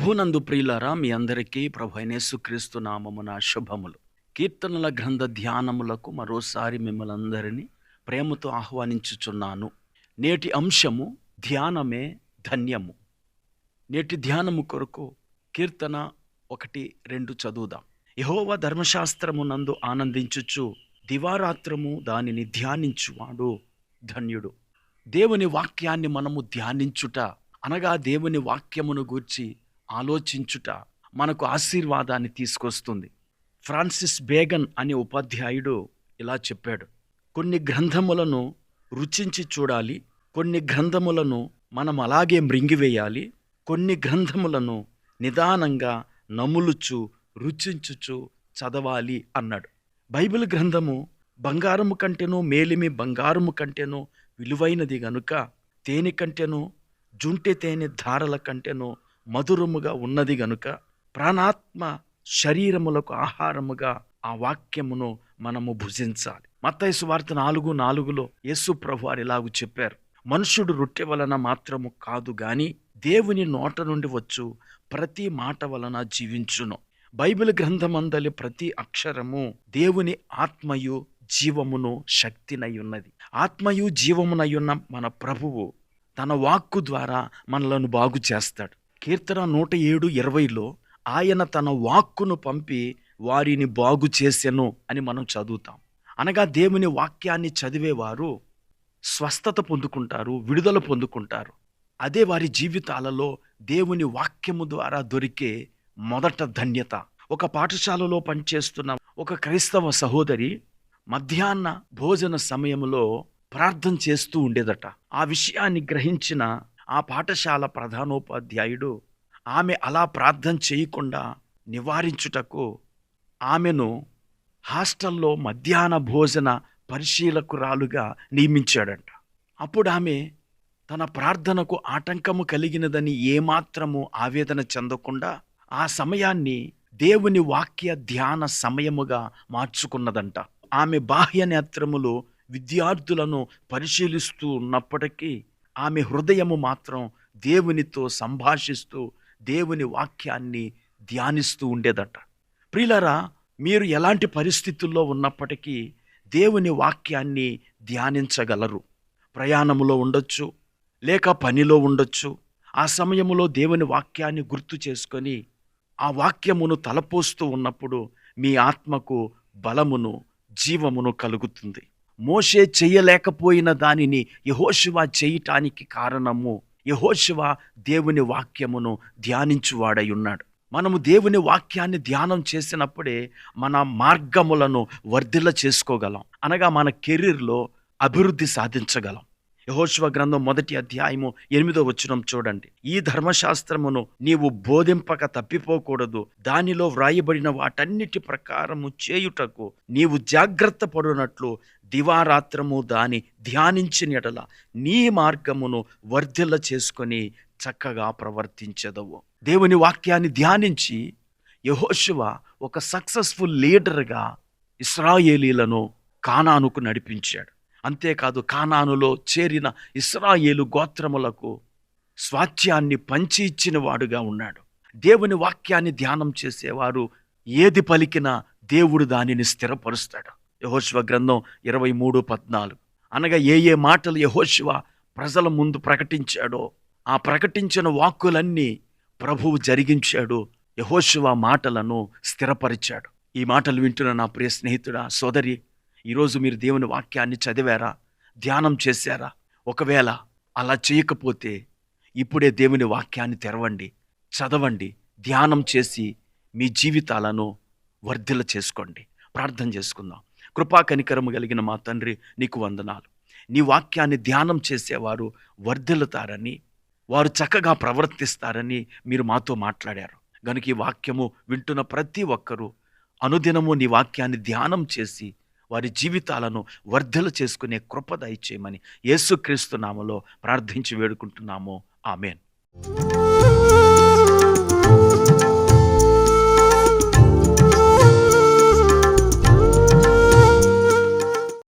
ప్రభునందు ప్రియులరా మీ అందరికీ ప్రభు యేసుక్రీస్తు నామమున శుభములు. కీర్తనల గ్రంథ ధ్యానములకు మరోసారి మిమ్మల్ని అందరినీ ప్రేమతో ఆహ్వానించుచున్నాను. నేటి అంశము ధ్యానమే ధన్యము. నేటి ధ్యానము కొరకు కీర్తన ఒకటి రెండు చదువుదాం. యహోవ ధర్మశాస్త్రమునందు ఆనందించుచు దివారాత్రము దానిని ధ్యానించువాడు ధన్యుడు. దేవుని వాక్యాన్ని మనము ధ్యానించుట అనగా దేవుని వాక్యమును గూర్చి ఆలోచించుట మనకు ఆశీర్వాదాన్ని తీసుకొస్తుంది. ఫ్రాన్సిస్ బేగన్ అనే ఉపాధ్యాయుడు ఇలా చెప్పాడు. కొన్ని గ్రంథములను రుచించి చూడాలి కొన్ని గ్రంథములను మనం అలాగే మృంగివేయాలి కొన్ని గ్రంథములను నిదానంగా నములుచు రుచించుచు చదవాలి అన్నాడు. బైబిల్ గ్రంథము బంగారము కంటేనో మేలిమి బంగారము కంటేనో విలువైనది గనుక తేనె కంటేనో జుంటె తేనె ధారల కంటేనో మధురముగా ఉన్నది గనుక ప్రాణాత్మ శరీరములకు ఆహారముగా ఆ వాక్యమును మనము భుజించాలి. మత్తయసు వార్త నాలుగు నాలుగులో యేసు ప్రభు వారు ఇలాగూ చెప్పారు. మనుషుడు రొట్టె వలన మాత్రము కాదు గాని దేవుని నోట నుండి వచ్చు ప్రతి మాట వలన జీవించును. బైబిల్ గ్రంథమందలి ప్రతి అక్షరము దేవుని ఆత్మయు జీవమును శక్తినై ఉన్నది ఆత్మయు జీవమునయున్న మన ప్రభువు తన వాక్కు ద్వారా మనలను బాగు చేస్తాడు. కీర్తన నూట ఏడు ఇరవైలో ఆయన తన వాక్కును పంపి వారిని బాగు చేసెను అని మనం చదువుతాం. అనగా దేవుని వాక్యాన్ని చదివేవారు స్వస్థత పొందుకుంటారు విడుదల పొందుకుంటారు. అదే వారి జీవితాలలో దేవుని వాక్యము ద్వారా దొరికే మొదట ధన్యత. ఒక పాఠశాలలో పనిచేస్తున్న ఒక క్రైస్తవ సహోదరి మధ్యాహ్న భోజన సమయంలో ప్రార్థన చేస్తూ ఉండేదట. ఆ విషయాన్ని గ్రహించిన ఆ పాఠశాల ప్రధానోపాధ్యాయుడు ఆమె అలా ప్రార్థన చేయకుండా నివారించుటకు ఆమెను హాస్టల్లో మధ్యాహ్న భోజన పరిశీలకురాలుగా నియమించాడంట. అప్పుడు ఆమె తన ప్రార్థనకు ఆటంకము కలిగినదని ఏమాత్రము ఆవేదన చెందకుండా ఆ సమయాన్ని దేవుని వాక్య ధ్యాన సమయముగా మార్చుకున్నదంట. ఆమె బాహ్య నేత్రములు విద్యార్థులను పరిశీలిస్తూ ఉన్నప్పటికీ ఆమె హృదయము మాత్రం దేవునితో సంభాషిస్తూ దేవుని వాక్యాన్ని ధ్యానిస్తూ ఉండేదట. ప్రియులరా మీరు ఎలాంటి పరిస్థితుల్లో ఉన్నప్పటికీ దేవుని వాక్యాన్ని ధ్యానించగలరు. ప్రయాణములో ఉండొచ్చు లేక పనిలో ఉండొచ్చు ఆ సమయంలో దేవుని వాక్యాన్ని గుర్తు చేసుకొని ఆ వాక్యమును తలపోస్తూ ఉన్నప్పుడు మీ ఆత్మకు బలమును జీవమును కలుగుతుంది. మోషే చేయలేకపోయిన దానిని యహోశివ చేయటానికి కారణము. యహోశివ దేవుని వాక్యమును ధ్యానించువాడై ఉన్నాడు. మనము దేవుని వాక్యాన్ని ధ్యానం చేసినప్పుడే మన మార్గములను వర్ధిల్ల చేసుకోగలం. అనగా మన కెరీర్లో అభివృద్ధి సాధించగలం. యహోశివ గ్రంథం మొదటి అధ్యాయము ఎనిమిదో వచనం చూడండి. ఈ ధర్మశాస్త్రమును నీవు బోధింపక తప్పిపోకూడదు. దానిలో వ్రాయబడిన వాటన్నిటి ప్రకారము చేయుటకు నీవు జాగ్రత్త పడునట్లు దివారాత్రము దాని ధ్యానించిన ఎడల నీ మార్గమును వర్ధిల్ల చేసుకొని చక్కగా ప్రవర్తించదవు. దేవుని వాక్యాన్ని ధ్యానించి యహోశివ ఒక సక్సెస్ఫుల్ లీడర్గా ఇస్రాయేలీలను కానానుకు నడిపించాడు. అంతేకాదు కానానులో చేరిన ఇస్రాయేలు గోత్రములకు స్వాత్యాన్ని పంచి ఇచ్చిన వాడుగా ఉన్నాడు. దేవుని వాక్యాన్ని ధ్యానం చేసేవారు ఏది పలికినా దేవుడు దానిని స్థిరపరుస్తాడు. యహోశివ గ్రంథం ఇరవై మూడు పద్నాలుగు. అనగా ఏ ఏ మాటలు యహోశివ ప్రజల ముందు ప్రకటించాడో ఆ ప్రకటించిన వాక్కులన్నీ ప్రభువు జరిగించాడు యహోశివ మాటలను స్థిరపరిచాడు. ఈ మాటలు వింటున్న నా ప్రియ స్నేహితుడా సోదరి ఈరోజు మీరు దేవుని వాక్యాన్ని చదివారా? ధ్యానం చేశారా? ఒకవేళ అలా చేయకపోతే ఇప్పుడే దేవుని వాక్యాన్ని తెరవండి చదవండి ధ్యానం చేసి మీ జీవితాలను వర్ధిల చేసుకోండి. ప్రార్థన చేసుకుందాం. కృపా కనికరము కలిగిన మా తండ్రి నీకు వందనాలు. నీ వాక్యాన్ని ధ్యానం చేసేవారు వర్ధిల్లుతారని వారు చక్కగా ప్రవర్తిస్తారని మీరు మాతో మాట్లాడారు. గనుక ఈ వాక్యము వింటున్న ప్రతి ఒక్కరూ అనుదినము నీ వాక్యాన్ని ధ్యానం చేసి వారి జీవితాలను వర్ధలు చేసుకునే కృప దయచేయమని యేసుక్రీస్తు నామలో ప్రార్థించి వేడుకుంటున్నాము. ఆమెన్.